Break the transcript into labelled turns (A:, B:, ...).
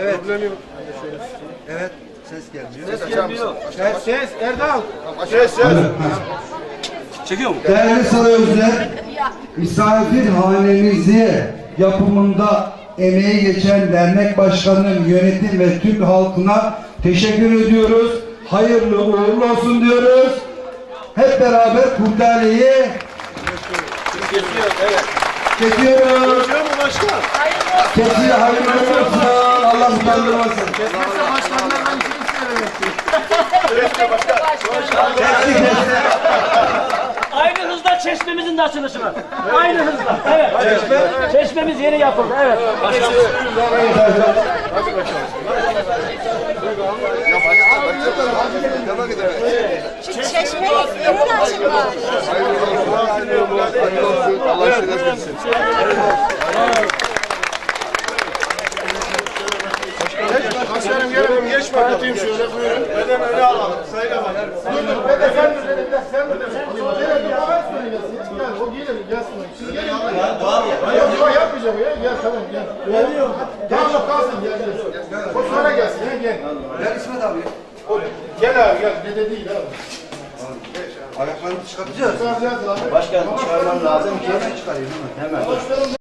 A: Evet. Evet. Ses gelmiyor.
B: Ses gelmiyor.
C: Ses ses Erdal.
B: Ses ses.
D: Çekiyor mu?
E: Değerli Sarayözler, misafirhanemizi yapımında emeği geçen dernek başkanının yönetim ve tüm halkına teşekkür ediyoruz. Hayırlı uğurlu olsun diyoruz. Hep beraber kurdaleyi
B: Kesiyor evet.
E: kesiyoruz. Utandırmasın.
C: Kesmezse başkanlardan kim isterim?
B: Kesiyor başkan.
E: Kesti kesti.
D: Aynı hızda çeşmemizin de açılışı var. Aynı hızda. Evet. Çeşmemiz yeni yapıldı. Evet.
B: Hadi bakalım. Ya başkan. Demek ki
F: Çeşme yeni açıldı.
B: Hayırlı olsun. Allah şeref versin. Geç bakayım şöyle buyurun. Beden öne alalım. Sayın efendim.
C: Dur be sen dur dedim sen dur. Gel bir haber söyle gelsin. Gel o gelir gelsin. Siz gelin. Ya doğal ya. Yok yok yapmayacağım ya. Gel tamam gel. Geliyor. Tamam yok kalsın gel gel. O sonra gelsin ya gel.
A: Gel İsmet abi.
C: Gel abi gel. Dede değil abi.
A: Ayaklarını çıkartacağız.
C: Çıkaracağız abi.
G: Başkan çıkarmam lazım ki
A: Hemen çıkarayım hemen.
G: hemen.